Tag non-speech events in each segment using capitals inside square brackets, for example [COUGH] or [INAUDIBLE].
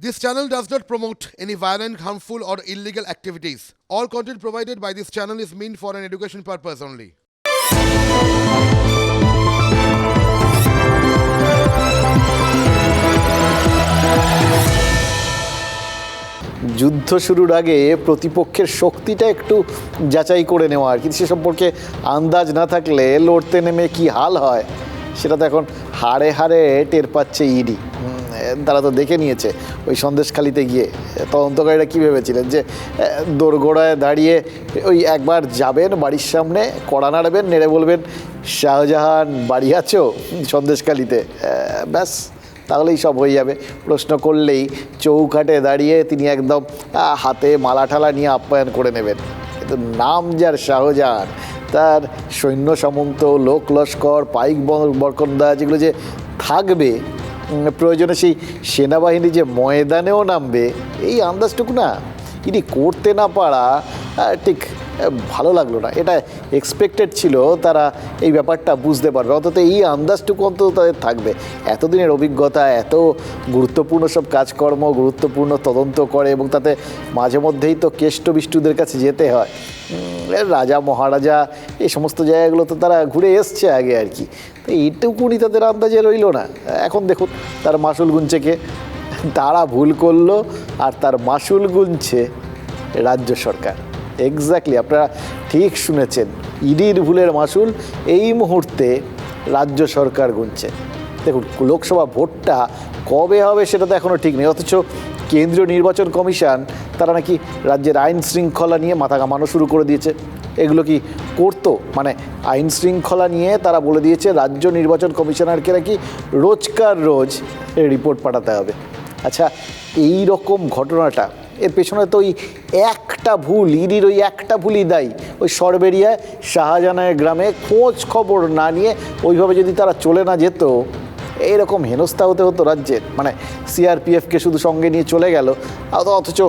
This channel does not promote any violent, harmful, or illegal activities. All content provided by this channel is meant for an education purpose only. যুদ্ধ শুরুর আগে প্রতিপক্ষের শক্তিটা একটু যাচাই করে নেওয়া আর কি সে সম্পর্কে আন্দাজ না থাকলে লড়তে নেমে কি হাল হয় সেটা তো এখন হাড়ে হাড়ে টের পাচ্ছে ইডি তারা তো দেখে নিয়েছে ওই সন্দেশখালিতে গিয়ে। তদন্তকারীরা কী ভেবেছিলেন? যে দোরগোড়ায় দাঁড়িয়ে ওই একবার যাবেন বাড়ির সামনে, কড়া নাড়বেন, নেড়ে বলবেন, শাহজাহান, বাড়ি আছো? সন্দেশখালিতে। ব্যাস, তাহলেই সব হয়ে যাবে। প্রশ্ন করলেই চৌকাটে দাঁড়িয়ে তিনি একদম হাতে মালা ঠালা নিয়ে আপ্যায়ন করে নেবেন। কিন্তু নাম যার শাহজাহান তার সৈন্য সামন্ত, লোক লস্কর, পাইক বরকন্দা যেগুলো যে থাকবে প্রয়োজনে সেই সেনাবাহিনী যে ময়দানেও নামবে, এই আন্দাজটুকু না? ইনি করতে না পারা ঠিক ভালো লাগল না। এটা এক্সপেক্টেড ছিল তারা এই ব্যাপারটা বুঝতে পারবে। অন্তত এই আন্দাজটুকু অন্তত তাদের থাকবে। এতদিনের অভিজ্ঞতা, এত গুরুত্বপূর্ণ সব কাজকর্ম, গুরুত্বপূর্ণ তদন্ত করে এবং তাতে মাঝে মধ্যেই তো কেষ্ট বিষ্টুদের কাছে যেতে হয়। রাজা, মহারাজা, এই সমস্ত জায়গাগুলো তো তারা ঘুরে এসছে আগে আর কি। তো এইটুকুনি তাদের আন্দাজে রইল না। এখন দেখুন, তার মাসুল গুনছে কে তারা ভুল করল আর তার মাসুল গুনছে রাজ্য সরকার। এক্স্যাক্টলি আপনারা ঠিক শুনেছেন। ইডির ভুলের মাসুল এই মুহূর্তে রাজ্য সরকার গুনছে। দেখুন, লোকসভা ভোটটা কবে হবে সেটা তো এখনও ঠিক নেই, অথচ কেন্দ্রীয় নির্বাচন কমিশন তারা নাকি রাজ্যের আইন শৃঙ্খলা নিয়ে মাথা কামানো শুরু করে দিয়েছে। এগুলো কি করতো? মানে আইন শৃঙ্খলা নিয়ে তারা বলে দিয়েছে, রাজ্য নির্বাচন কমিশনারকে নাকি রোজকার রোজ রিপোর্ট পাঠাতে হবে। আচ্ছা এই রকম ঘটনাটা এর পেছনে তো ওই একটা ভুল, ইডির ওই একটা ভুলই দায়ী। ওই সরবেরিয়ায় শাহজাহানের গ্রামে খোঁজ খবর না নিয়ে ওইভাবে যদি তারা চলে না যেত এইরকম হেনস্থা হতে হতো রাজ্যের মানে সিআরপিএফকে শুধু সঙ্গে নিয়ে চলে গেল অথ- অথচ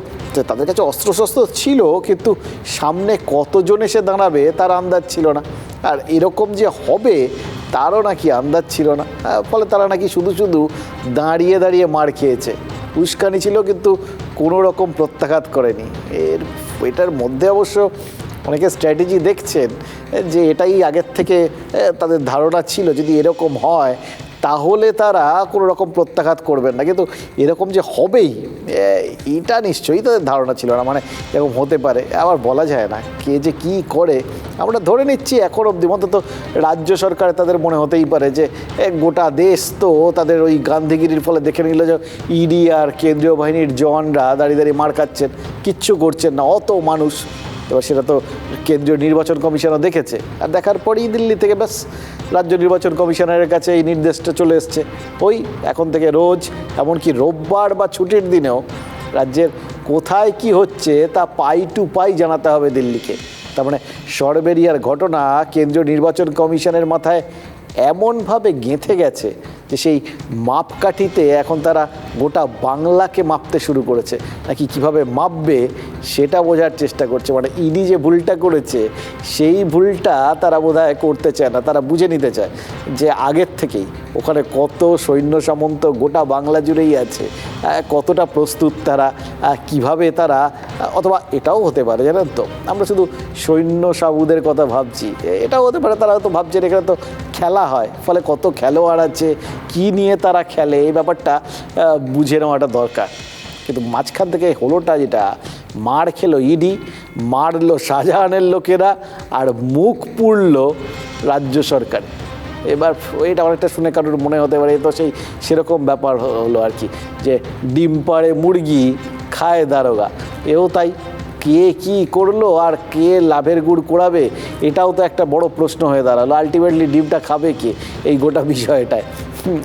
তাদের কাছে অস্ত্রশস্ত্র ছিল, কিন্তু সামনে কতজন এসে দাঁড়াবে তার আন্দাজ ছিল না। আর এরকম যে হবে, তারও নাকি আন্দাজ ছিল না। ফলে তারা নাকি শুধু শুধু দাঁড়িয়ে দাঁড়িয়ে মার খেয়েছে। উস্কানি ছিল, কিন্তু কোনো রকম প্রত্যাঘাত করেনি। এর, এটার মধ্যে অবশ্য অনেকে স্ট্র্যাটেজি দেখছেন, যে এটাই আগের থেকে তাদের ধারণা ছিল যদি এরকম হয় তাহলে তারা কোনো রকম প্রত্যাঘাত করবেন না। কিন্তু এরকম যে হবেই এটা নিশ্চয়ই তাদের ধারণা ছিল না মানে এরকম হতে পারে। আবার বলা যায় না কে যে কি করে। আমরা ধরে নিচ্ছি এখন অবধি, অন্তত রাজ্য সরকার তাদের মনে হতেই পারে যে গোটা দেশ তো তাদের ওই গান্ধীগিরির ফলে দেখে নিল যে, ইডি আর কেন্দ্রীয় বাহিনীর জওয়ানরা দাঁড়িয়ে দাঁড়িয়ে মার খাচ্ছেন, কিচ্ছু করছেন না, অত মানুষ। এবার সেটা তো কেন্দ্রীয় নির্বাচন কমিশনও দেখেছে। আর দেখার পরেই দিল্লি থেকে ব্যাস, রাজ্য নির্বাচন কমিশনারের কাছে এই নির্দেশটা চলে এসছে। ওই এখন থেকে রোজ, এমনকি রোববার বা ছুটির দিনেও রাজ্যের কোথায় কি হচ্ছে তা পাই টু পাই জানাতে হবে দিল্লিকে। তার মানে সরবেরিয়ার ঘটনা কেন্দ্রীয় নির্বাচন কমিশনের মাথায় এমনভাবে গেঁথে গেছে যে সেই মাপকাঠিতে এখন তারা গোটা বাংলাকে মাপতে শুরু করেছে। নাকি কীভাবে মাপবে সেটা বোঝার চেষ্টা করছে। মানে ইডি যে ভুলটা করেছে, সেই ভুলটা তারা বোধহয় করতে চায় না, তারা বুঝে নিতে চায় যে আগের থেকেই ওখানে কত সৈন্য সামন্ত গোটা বাংলা জুড়েই আছে কতটা প্রস্তুত তারা কীভাবে তারা অথবা এটাও হতে পারে, জানেন তো? আমরা শুধু সৈন্য সাবুদের কথা ভাবছি এটাও হতে পারে, তারা হয়তো ভাবছেন এখানে তো খেলা হয়। ফলে কত খেলোয়াড় আছে, কী নিয়ে তারা খেলে, এই ব্যাপারটা বুঝে নেওয়াটা দরকার। কিন্তু মাঝখান থেকে হলোটা যেটা, মার খেলো ইডি, মারলো শাহজাহানের লোকেরা আর মুখ পুড়ল রাজ্য সরকার। এবার এটা অনেকটা শুনে কারোর মনে হতে পারে তো সেই সেরকম ব্যাপার হলো আর কি, যে ডিম পাড়ে মুরগি খায় দারোগা। এও তাই। কে কি করল আর কে লাভের গুড় কোড়াবে, এটাও তো একটা বড় প্রশ্ন হয়ে দাঁড়াল। আলটিমেটলি ডিমটা খাবে কে? এই গোটা বিষয়টায়।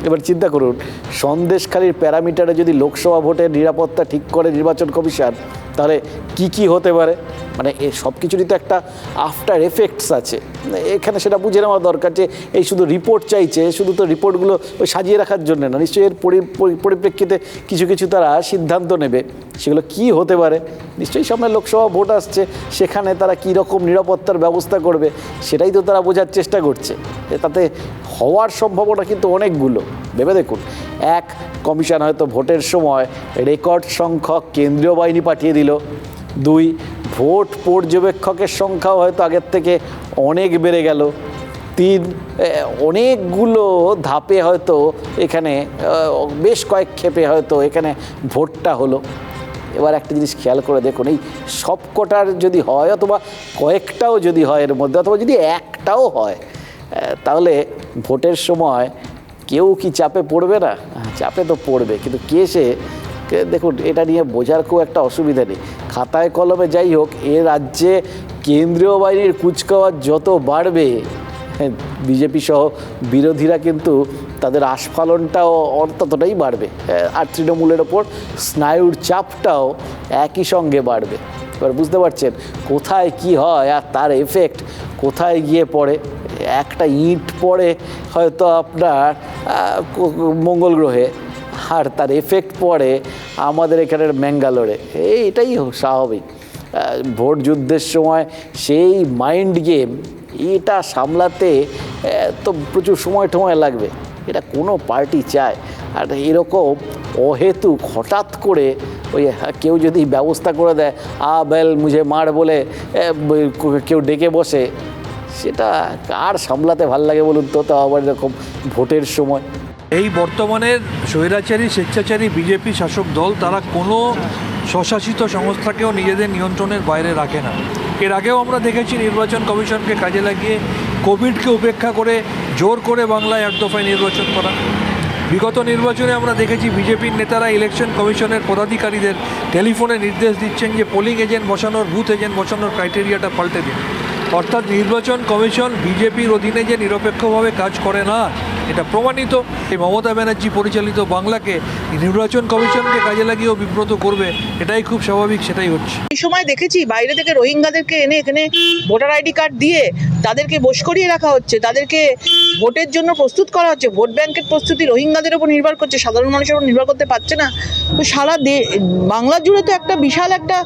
এবার চিন্তা করুন, সন্দেশখালির প্যারামিটারে যদি লোকসভা ভোটের নিরাপত্তা ঠিক করে নির্বাচন কমিশন তাহলে কি কি হতে পারে? মানে এ সব কিছুরই তো একটা আফটার এফেক্টস আছে। এখানে সেটা বুঝে নেওয়া দরকার যে এই শুধু রিপোর্ট চাইছে, শুধু তো রিপোর্টগুলো ওই সাজিয়ে রাখার জন্য না, নিশ্চয়ই এর পরি- পরি- পরিপ্রেক্ষিতে কিছু কিছু তারা সিদ্ধান্ত নেবে। সেগুলো কি হতে পারে? নিশ্চয়ই সামনে লোকসভা ভোট আসছে, সেখানে তারা কী রকম নিরাপত্তার ব্যবস্থা করবে, সেটাই তো তারা বোঝার চেষ্টা করছে। তাতে হওয়ার সম্ভাবনা কিন্তু অনেকগুলো। ভেবে দেখুন, এক কমিশন হয়তো ভোটের সময় রেকর্ড সংখ্যক কেন্দ্রীয় বাহিনী পাঠিয়ে দিল। দুই, ভোট পর্যবেক্ষকের সংখ্যাও হয়তো আগের থেকে অনেক বেড়ে গেল। তিন অনেকগুলো ধাপে হয়তো এখানে বেশ কয়েক ক্ষেপে হয়তো এখানে ভোটটা হলো। এবার একটা জিনিস খেয়াল করে দেখুন, এই সবকটার যদি হয় অথবা কয়েকটাও যদি হয় এর মধ্যে, অথবা যদি একটাও হয় তাহলে ভোটের সময় কেউ কি চাপে পড়বে না? হ্যাঁ, চাপে তো পড়বে কিন্তু কে সে? দেখুন এটা নিয়ে বোঝার খুব একটা অসুবিধা নেই। খাতায় কলমে যাই হোক এ রাজ্যে কেন্দ্রীয় বাহিনীর কুচকাওয়াজ যত বাড়বে বিজেপি সহ বিরোধীরা কিন্তু তাদের আস্ফালনটাও ততটাই বাড়বে। আর তৃণমূলের ওপর স্নায়ুর চাপটাও একই সঙ্গে বাড়বে। এবার বুঝতে পারছেন? কোথায় কি হয় আর তার এফেক্ট কোথায় গিয়ে পড়ে? একটা ইট পড়ে হয়তো আপনার মঙ্গল গ্রহে, আর তার এফেক্ট পড়ে আমাদের এখানের ম্যাঙ্গালোরে। এই এটাই স্বাভাবিক ভোট যুদ্ধের সময় সেই মাইন্ড গেম এটা সামলাতে তো প্রচুর সময় টময় লাগবে। এটা কোনো পার্টি চায়। আর এরকম অহেতুক হঠাৎ করে ওই কেউ যদি ব্যবস্থা করে দেয়, আ, বেল, মুঝে মার বলে কেউ ডেকে বসে, সেটা কার সামলাতে ভালো লাগে বলুন তো? তাও আবার এরকম ভোটের সময়। এই বর্তমানের স্বৈরাচারী, স্বেচ্ছাচারী, বিজেপি শাসক দল, তারা কোনো স্বশাসিত সংস্থাকেও নিজেদের নিয়ন্ত্রণের বাইরে রাখে না। এর আগেও আমরা দেখেছি নির্বাচন কমিশনকে কাজে লাগিয়ে কোভিডকে উপেক্ষা করে, জোর করে বাংলায় এক দফায় নির্বাচন করা। বিগত নির্বাচনে আমরা দেখেছি বিজেপির নেতারা ইলেকশন কমিশনের পদাধিকারীদের টেলিফোনে নির্দেশ দিচ্ছেন যে, পোলিং এজেন্ট বসানোর, বুথ এজেন্ট বসানোর ক্রাইটেরিয়াটা পাল্টে দিন। অর্থাৎ নির্বাচন কমিশন বিজেপির অধীনে যে নিরপেক্ষভাবে কাজ করে না, এটা প্রমাণিত। এই মমতা ব্যানার্জি পরিচালিত বাংলাকে নির্বাচন কমিশনকে কাজে লাগিয়েও বিব্রত করবে, এটাই খুব স্বাভাবিক, সেটাই হচ্ছে। এই সময় দেখেছি, বাইরে থেকে রোহিঙ্গাদেরকে এনে এখানে ভোটার আইডি কার্ড দিয়ে তাদেরকে বস করিয়ে রাখা হচ্ছে, তাদেরকে ভোটের জন্য প্রস্তুত করা হচ্ছে, ভোট ব্যাংকের প্রস্তুতি রোহিঙ্গাদের উপর নির্ভর করছে, সাধারণ মানুষের উপর নির্ভর করতে পারছে না। তো সারা দে, বাংলা জুড়ে তো একটা বিশাল একটা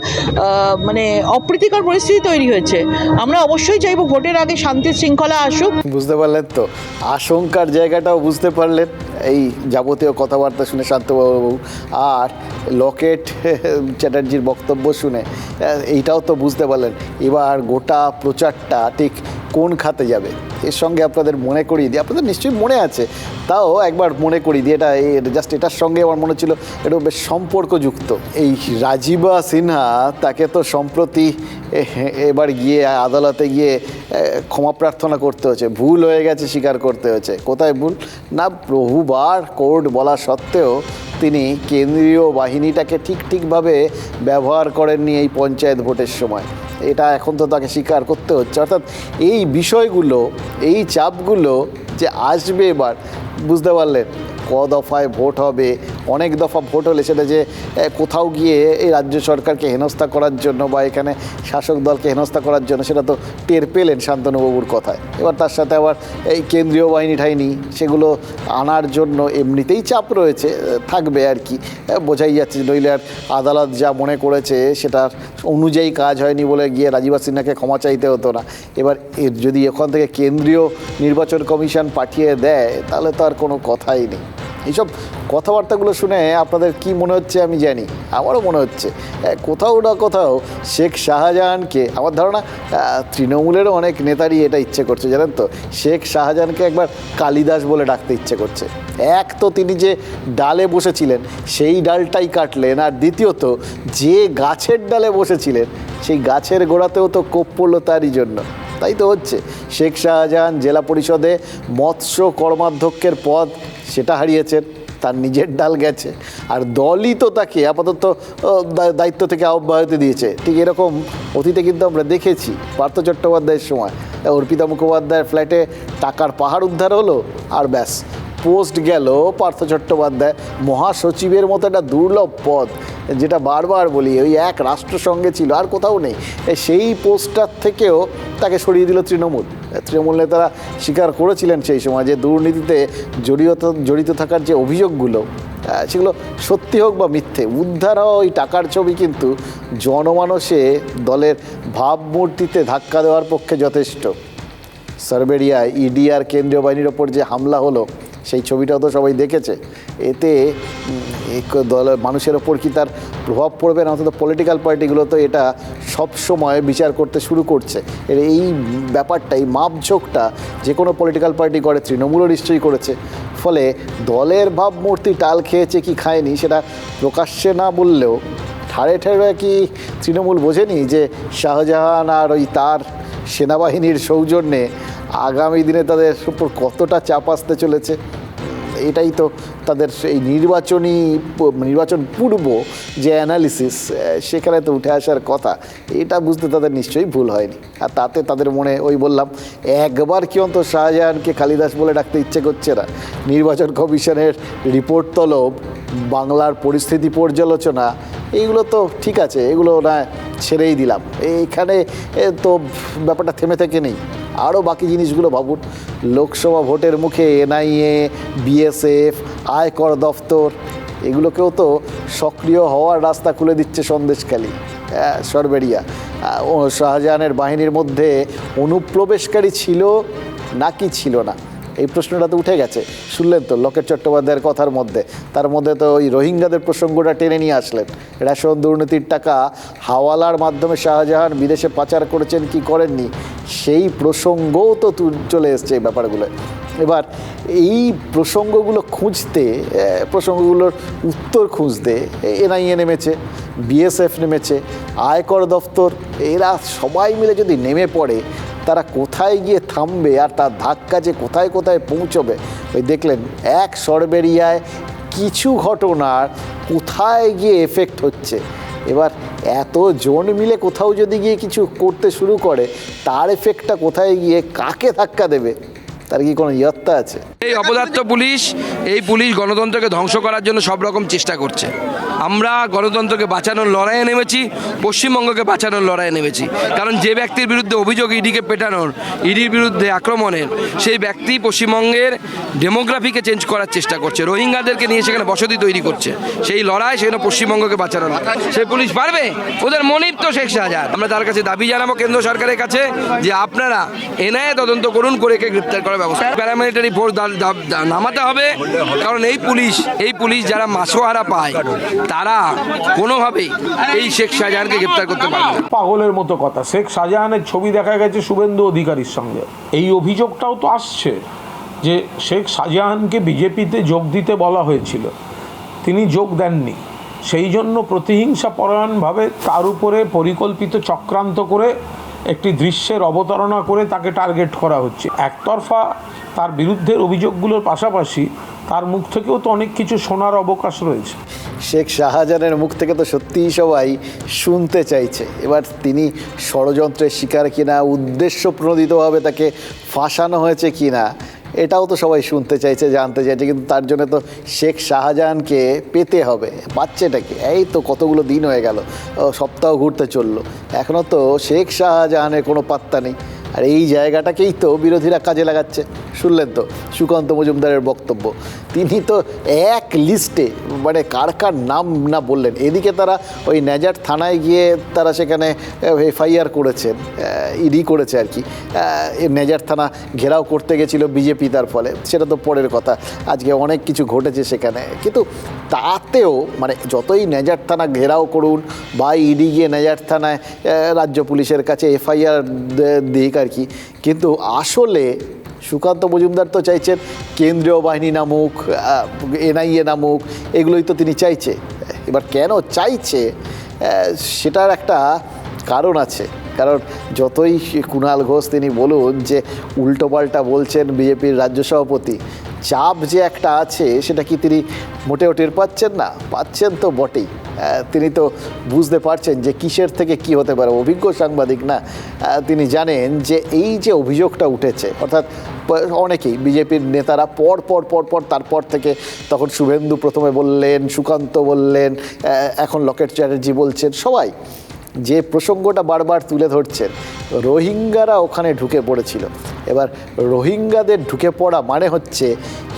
মানে অপ্রীতিকর পরিস্থিতি তৈরি হয়েছে। আমরা অবশ্যই চাইব ভোটের আগে শান্তি শৃঙ্খলা আসুক। বুঝতে পারলেন তো? আশঙ্কার জায়গাটাও বুঝতে পারলেন, এই যাবতীয় কথাবার্তা শুনে শান্তবাবু। আর লকেট, [LAUGHS] চ্যাটার্জির বক্তব্য শুনে এইটাও তো বুঝতে পারলেন। এবার গোটা প্রচারটা ঠিক কোন খাতে যাবে? এর সঙ্গে আপনাদের মনে করিয়ে দিই আপনাদের নিশ্চয়ই মনে আছে, তাও একবার মনে করিয়ে দিই এটা জাস্ট এটার সঙ্গে আমার মনে ছিল, এটা বেশ সম্পর্কযুক্ত। এই রাজীবা সিনহা, তাকে তো সম্প্রতি এবার গিয়ে আদালতে গিয়ে ক্ষমা প্রার্থনা করতে হচ্ছে ভুল হয়ে গেছে, স্বীকার করতে হয়েছে। কোথায় ভুল? না বহুবার কোর্ট বলা সত্ত্বেও, তিনি কেন্দ্রীয় বাহিনীটাকে ঠিক ঠিকভাবে ব্যবহার করেননি এই পঞ্চায়েত ভোটের সময়। এটা এখন তো তাকে স্বীকার করতে হচ্ছে। অর্থাৎ এই বিষয়গুলো, এই চাপগুলো যে আসবে এবার, বুঝতে পারলেন? ক দফায় ভোট হবে, অনেক দফা ভোট হলে সেটা যে কোথাও গিয়ে এই রাজ্য সরকারকে হেনস্থা করার জন্য বা এখানে শাসক দলকে হেনস্থা করার জন্য সেটা তো টের পেলেন শান্তনুবাবুর কথায়। এবার তার সাথে আবার এই কেন্দ্রীয় বাহিনী ঠাইনি, সেগুলো আনার জন্য এমনিতেই চাপ রয়েছে থাকবে আর কি। বোঝাই যাচ্ছে নইলে আর আদালত যা মনে করেছে সেটার অনুযায়ী কাজ হয়নি বলে গিয়ে রাজীবা সিনহাকে ক্ষমা চাইতে হতো না। এবার এর যদি এখান থেকে কেন্দ্রীয় নির্বাচন কমিশন পাঠিয়ে দেয়, তাহলে তো আর কোনো কথাই নেই। এইসব কথাবার্তাগুলো শুনে আপনাদের কি মনে হচ্ছে আমি জানি, আমারও মনে হচ্ছে। কোথাও না কোথাও শেখ শাহজাহানকে, আমার ধারণা তৃণমূলেরও অনেক নেতারই এটা ইচ্ছে করছে, জানেন তো? শেখ শাহজাহানকে একবার কালিদাস বলে ডাকতে ইচ্ছে করছে। এক তো তিনি যে ডালে বসেছিলেন, সেই ডালটাই কাটলেন, আর দ্বিতীয়ত, যে গাছের ডালে বসেছিলেন, সেই গাছের গোড়াতেও তো কোপ পড়ল তারই জন্য। তাই তো হচ্ছে। শেখ শাহজাহান জেলা পরিষদে মৎস্য কর্মাধ্যক্ষের পদ সেটা হারিয়েছেন, তার নিজের ডাল গেছে। আর দলই তো তাকে আপাতত দায়িত্ব থেকে অব্যাহতি দিয়েছে। ঠিক এরকম অতীতে কিন্তু আমরা দেখেছি পার্থ চট্টোপাধ্যায়ের সময়। অর্পিতা মুখোপাধ্যায়ের ফ্ল্যাটে টাকার পাহাড় উদ্ধার হলো, আর ব্যাস। পোস্ট গেল, পার্থ চট্টোপাধ্যায় মহাসচিবের মতো একটা দুর্লভ পদ, যেটা বারবার বলি, ওই এক রাষ্ট্রসংঘে ছিল, আর কোথাও নেই। সেই পোস্টটার থেকেও তাকে সরিয়ে দিল তৃণমূল। তৃণমূল নেতারা স্বীকার করেছিলেন সেই সময় যে দুর্নীতিতে জড়িত জড়িত থাকার যে অভিযোগগুলো সেগুলো সত্যি হোক বা মিথ্যে, উদ্ধার হওয়া ওই টাকার ছবি কিন্তু জনমানসে দলের ভাবমূর্তিতে ধাক্কা দেওয়ার পক্ষে যথেষ্ট। সার্বেরিয়ায় ইডি আর কেন্দ্রীয় বাহিনীর ওপর যে হামলা হলো সেই ছবিটাও তো সবাই দেখেছে। এতে দলের মানুষের ওপর কি তার প্রভাব পড়বে না? অন্তত পলিটিক্যাল পার্টিগুলো তো এটা সব সময় বিচার করতে শুরু করছে। এর এই ব্যাপারটা এই মাপঝোঁকটা যে কোনো পলিটিক্যাল পার্টি করে, তৃণমূলও নিশ্চয়ই করেছে। ফলে দলের ভাবমূর্তি টাল খেয়েছে কি খায়নি সেটা প্রকাশ্যে না বললেও, ঠাড়ে ঠাড়ে কি তৃণমূল বোঝেনি যে শাহজাহান আর ওই তার সেনাবাহিনীর সৌজন্যে আগামী দিনে তাদের উপর কতটা চাপ আসতে চলেছে, এটাই তো তাদের এই নির্বাচনী নির্বাচন পূর্ব যে অ্যানালিসিস সেখানে তো উঠে আসার কথা। এটা বুঝতে তাদের নিশ্চয়ই ভুল হয়নি। আর তাতে তাদের মনে ওই বললাম, একবার কি অন্ত শাহজাহানকে কালিদাস বলে ডাকতে ইচ্ছে করছে না? নির্বাচন কমিশনের রিপোর্ট তলব, বাংলার পরিস্থিতি পর্যালোচনা এইগুলো তো ঠিক আছে, এগুলো না ছেড়েই দিলাম। এইখানে তো ব্যাপারটা থেমে থেকে নেই। আরও বাকি জিনিসগুলো ভাবুন। লোকসভা ভোটের মুখে এনআইএ বিএসএফ আয়কর দফতর এগুলোকেও তো সক্রিয় হওয়ার রাস্তা খুলে দিচ্ছে সন্দেশখালী আহ, সরবেরিয়া শাহজাহানের বাহিনীর মধ্যে অনুপ্রবেশকারী ছিল নাকি ছিল না? এই প্রশ্নটা তো উঠে গেছে। শুনলেন তো, লকেট চট্টোপাধ্যায়ের কথার মধ্যে। তার মধ্যে তো ওই রোহিঙ্গাদের প্রসঙ্গটা টেনে নিয়ে আসলেন। রেশন দুর্নীতির টাকা হাওয়ালার মাধ্যমে শাহজাহান বিদেশে পাচার করেছেন, কি করেননি? সেই প্রসঙ্গও তো চলে এসছে এই ব্যাপারগুলো। এবার এই প্রসঙ্গগুলো খুঁজতে প্রসঙ্গগুলোর উত্তর খুঁজতে এনআইএ নেমেছে, বিএসএফ নেমেছে, আয়কর দফতর, এরা সবাই মিলে যদি নেমে পড়ে তারা কোথায় গিয়ে থামবে আর তার ধাক্কা যে কোথায় কোথায় পৌঁছবে, ওই দেখলেন এক সরবেরিয়ায় কিছু ঘটনার কোথায় গিয়ে এফেক্ট হচ্ছে। এবার এত জন মিলে কোথাও যদি গিয়ে কিছু করতে শুরু করে, তার এফেক্টটা কোথায় গিয়ে কাকে ধাক্কা দেবে? তার কি কোনো ইয়ত্তা আছে? এই অপদার্থ পুলিশ, এই পুলিশ গণতন্ত্রকে ধ্বংস করার জন্য সব রকম চেষ্টা করছে। আমরা গণতন্ত্রকে বাঁচানোর লড়াইয়ে নেমেছি, পশ্চিমবঙ্গকে বাঁচানোর লড়াইয়ে নেমেছি। কারণ যে ব্যক্তির বিরুদ্ধে অভিযোগ ইডিকে পেটানোর, ইডির বিরুদ্ধে আক্রমণের, সেই ব্যক্তি পশ্চিমবঙ্গের ডেমোগ্রাফিকে চেঞ্জ করার চেষ্টা করছে। রোহিঙ্গাদেরকে নিয়ে সেখানে বসতি তৈরি করছে। সেই লড়াই সেখানে পশ্চিমবঙ্গকে বাঁচানোর সেই পুলিশ পারবে? ওদের মনিব তো শেখ শাহজাহান। আমরা তার কাছে দাবি জানাব কেন্দ্র সরকারের কাছে যে আপনারা এনআইএ তদন্ত করুন, করে গ্রেপ্তার করার ব্যবস্থা। প্যারামিলিটারি ফোর্স নামাতে হবে। কারণ এই পুলিশ এই পুলিশ যারা মাসোহারা পায়, তারা কোনোভাবেই এই শেখ শাহজাহানকে গ্রেপ্তার করতে পারবে পাগলের মতো কথা। শেখ শাহজাহানের ছবি দেখা গেছে শুভেন্দু অধিকারীর সঙ্গে। এই অভিযোগটাও তো আসছে যে শেখ শাহজাহানকে বিজেপিতে যোগ দিতে বলা হয়েছিল। তিনি যোগ দেননি। সেই জন্য প্রতিহিংসা পরায়ণভাবে তার উপরে পরিকল্পিত চক্রান্ত করে একটি দৃশ্যের অবতারণা করে তাকে টার্গেট করা হচ্ছে। একতরফা তার বিরুদ্ধে অভিযোগগুলোর পাশাপাশি তার মুখ থেকেও তো অনেক কিছু শোনার অবকাশ রয়েছে। শেখ শাহজাহানের মুখ থেকে তো সত্যিই সবাই শুনতে চাইছে। এবার তিনি ষড়যন্ত্রের শিকার কিনা, উদ্দেশ্য প্রণোদিতভাবে তাকে ফাঁসানো হয়েছে কিনা এটাও তো সবাই শুনতে চাইছে, জানতে চাইছে, কিন্তু তার জন্য তো শেখ শাহজাহানকে পেতে হবে। বাচ্চাটাকে, এই তো কতগুলো দিন হয়ে গেল সপ্তাহ ঘুরতে চলল। এখনও তো শেখ শাহজাহানের কোনো পাত্তা নেই। আর এই জায়গাটাকেই তো বিরোধীরা কাজে লাগাচ্ছে। শুনলেন তো সুকান্ত মজুমদারের বক্তব্য। তিনি তো এক লিস্টে মানে কার কার নাম না বললেন। এদিকে তারা ওই ন্যাজার থানায় গিয়ে তারা সেখানে এফআইআর করেছেন ইডি করেছে আর কি। ন্যাজার থানা ঘেরাও করতে গেছিল বিজেপি তার ফলে। সেটা তো পরের কথা। আজকে অনেক কিছু ঘটেছে সেখানে। কিন্তু তাতেও মানে যতই ন্যাজার থানা ঘেরাও করুন বা ইডি গিয়ে ন্যাজার থানায় রাজ্য পুলিশের কাছে এফআইআর দিক আর কি। কিন্তু আসলে সুকান্ত মজুমদার তো চাইছেন কেন্দ্রীয় বাহিনী নামুক এনআইএ নামুক, এগুলোই তো তিনি চাইছে। এবার কেন চাইছে? সেটার একটা কারণ আছে। কারণ যতই কুণাল ঘোষ তিনি বলুন যে উল্টোপাল্টা বলছেন বিজেপির রাজ্য সভাপতি, চাপ যে একটা আছে সেটা কি তিনি মোটেও টের পাচ্ছেন না? পাচ্ছেন তো বটেই। তিনি তো বুঝতে পারছেন যে কিসের থেকে কি হতে পারে। অভিজ্ঞ সাংবাদিক না তিনি জানেন যে এই যে অভিযোগটা উঠেছে, অর্থাৎ অনেকেই, বিজেপির নেতারা পর পর পর পর, তারপর থেকে তখন শুভেন্দু প্রথমে বললেন, সুকান্ত বললেন এখন লকেট চ্যাটার্জি বলছেন, সবাই যে প্রসঙ্গটা বারবার তুলে ধরছেন, রোহিঙ্গারা ওখানে ঢুকে পড়েছিল। এবার রোহিঙ্গাদের ঢুকে পড়া মানে হচ্ছে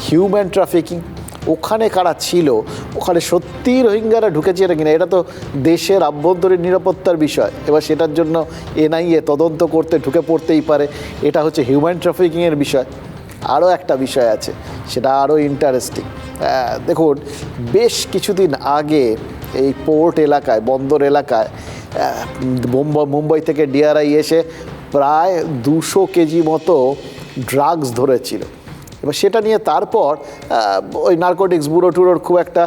হিউম্যান ট্রাফিকিং ওখানে কারা ছিল? ওখানে সত্যিই রোহিঙ্গারা ঢুকেছে না কিনা? এটা তো দেশের আভ্যন্তরীণ নিরাপত্তার বিষয়। এবার সেটার জন্য এনআইএ তদন্ত করতে ঢুকে পড়তেই পারে। এটা হচ্ছে হিউম্যান ট্রাফিকিংয়ের বিষয়। আরও একটা বিষয় আছে, সেটা আরও ইন্টারেস্টিং দেখুন, বেশ কিছুদিন আগে এই পোর্ট এলাকায়, বন্দর এলাকায় মুম্বাই মুম্বাই থেকে ডিআরআই এসে প্রায় দুশো কেজি মতো ড্রাগস ধরেছিল। এবার সেটা নিয়ে তারপর ওই নার্কোটিক্স বুড়ো টুড়োর খুব একটা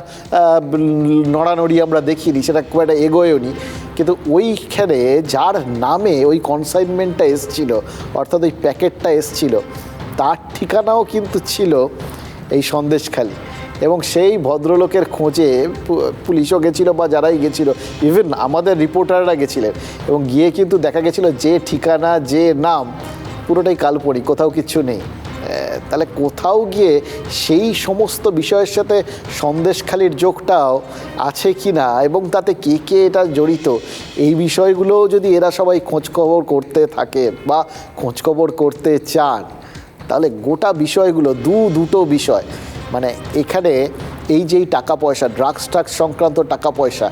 নড়ানড়ি আমরা দেখিনি, সেটা খুব একটা এগোয়ও নি। কিন্তু ওইখানে যার নামে ওই কনসাইনমেন্টটা এসছিল, অর্থাৎ ওই প্যাকেটটা এসছিল, তার ঠিকানাও কিন্তু ছিল এই সন্দেশখালি। এবং সেই ভদ্রলোকের খোঁজে পুলিশও গেছিল বা যারাই গেছিল ইভেন আমাদের রিপোর্টাররা গেছিলেন। এবং গিয়ে কিন্তু দেখা গেছিল যে ঠিকানা, যে নাম, পুরোটাই কাল্পনিক, কোথাও কিছু নেই। তাহলে কোথাও গিয়ে সেই সমস্ত বিষয়ের সাথে সন্দেশখালির যোগটাও আছে কি না? এবং তাতে কে কে এটা জড়িত? এই বিষয়গুলো যদি এরা সবাই খোঁজখবর করতে থাকে বা খোঁজখবর করতে চান, তাহলে গোটা বিষয়গুলো, দু দুটো বিষয় মানে এখানে এই যেই টাকা পয়সা ড্রাগস ট্রাগস সংক্রান্ত টাকা পয়সা,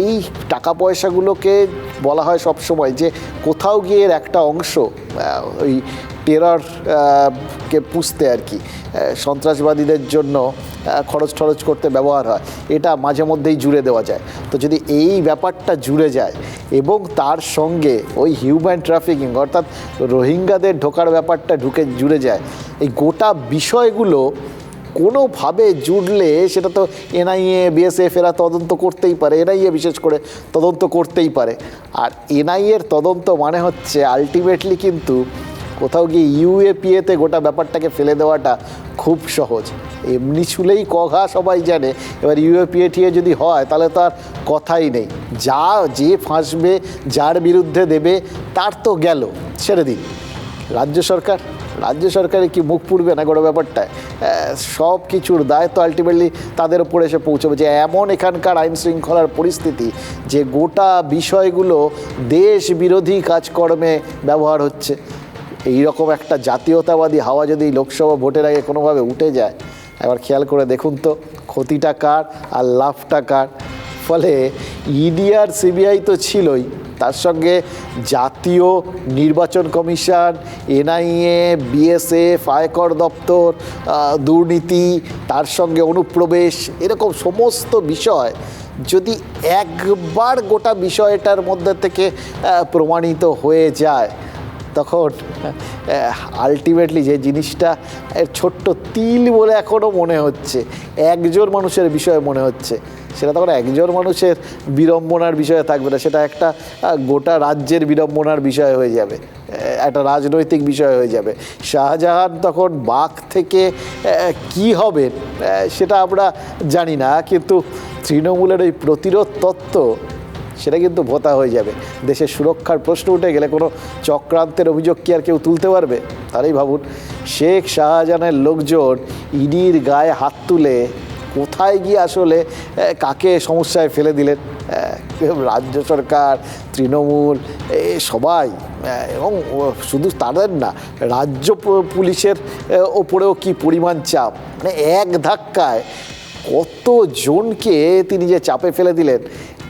এই টাকা পয়সাগুলোকে বলা হয় সব সময় যে কোথাও গিয়ে এর একটা অংশ ওই টেরর কে পুষতে আর কি সন্ত্রাসবাদীদের জন্য খরচ টরচ করতে ব্যবহার হয়, এটা মাঝে মধ্যেই জুড়ে দেওয়া যায়। তো যদি এই ব্যাপারটা জুড়ে যায়, এবং তার সঙ্গে ওই হিউম্যান ট্রাফিকিং অর্থাৎ রোহিঙ্গাদের ঢোকার ব্যাপারটা ঢুকে, জুড়ে যায়, এই গোটা বিষয়গুলো কোনোভাবে জুড়লে সেটা তো এনআইএ, বিএসএফ এরা তদন্ত করতেই পারে, এনআইএ বিশেষ করে তদন্ত করতেই পারে। আর এনআইএর তদন্ত মানে হচ্ছে আলটিমেটলি কিন্তু কোথাও গিয়ে ইউএপিএতে গোটা ব্যাপারটাকে ফেলে দেওয়াটা খুব সহজ। এমনি ছুলেই কঘা সবাই জানে, এবার ইউএপিএ টিএ যদি হয়, তাহলে তো আর কথাই নেই। যা, যে ফাঁসবে, যার বিরুদ্ধে দেবে, তার তো গেল, ছেড়ে দিন। রাজ্য সরকার, রাজ্য সরকারে কি মুখ পুড়বে না গোটা ব্যাপারটায়? সব কিছুর দায় তো আলটিমেটলি তাদের উপরে এসে পৌঁছবে যে, এমন এখানকার আইন শৃঙ্খলার পরিস্থিতি যে গোটা বিষয়গুলো দেশ বিরোধী কাজকর্মে ব্যবহার হচ্ছে। এই রকম একটা জাতীয়তাবাদী হাওয়া যদি লোকসভা ভোটের আগে কোনোভাবে উঠে যায়, একবার খেয়াল করে দেখুন তো, ক্ষতিটা কার আর লাভটা কার? ফলে ইডি আর সিবিআই তো ছিলই, তার সঙ্গে জাতীয় নির্বাচন কমিশন এনআইএ বিএসএফ আয়কর দপ্তর দুর্নীতি, তার সঙ্গে অনুপ্রবেশ, এরকম সমস্ত বিষয় যদি একবার গোটা বিষয়টার মধ্যে থেকে প্রমাণিত হয়ে যায় তখন আলটিমেটলি যে জিনিসটা ছোট্ট তিল বলে এখনও মনে হচ্ছে একজন মানুষের বিষয়ে মনে হচ্ছে। সেটা তখন একজন মানুষের বিড়ম্বনার বিষয়ে থাকবে না, সেটা একটা গোটা রাজ্যের বিড়ম্বনার বিষয় হয়ে যাবে একটা রাজনৈতিক বিষয় হয়ে যাবে। শাহজাহান তখন বাঘ থেকে কি হবে সেটা আমরা জানি না, কিন্তু তৃণমূলের ওই প্রতিরোধ তত্ত্ব সেটা কিন্তু ভোতা হয়ে যাবে। দেশের সুরক্ষার প্রশ্ন উঠে গেলে কোনো চক্রান্তের অভিযোগ কি আর কেউ তুলতে পারবে? তারই ভাবুন, শেখ শাহজাহানের লোকজন ইডির গায়ে হাত তুলে কোথায় গিয়ে আসলে কাকে সমস্যায় ফেলে দিলেন? রাজ্য সরকার, তৃণমূল, এ, সবাই এবং শুধু তাদের না, রাজ্য পুলিশের ওপরেও কি পরিমাণ চাপ? মানে এক ধাক্কায় কতজনকে তিনি যে চাপে ফেলে দিলেন?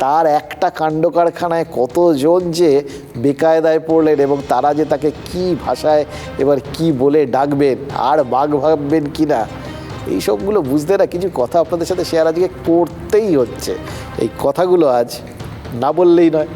তার একটা কাণ্ড কারখানায় কতজন যে বেকায়দায় পড়লেন এবং তারা যে তাকে কি ভাষায় এবার কি বলে ডাকবেন, আর বাঘ ভাববেন কি না, এই সবগুলো বুঝতে না কিছু কথা আপনাদের সাথে শেয়ার আজকে করতেই হচ্ছে। এই কথাগুলো আজ না বললেই নয়।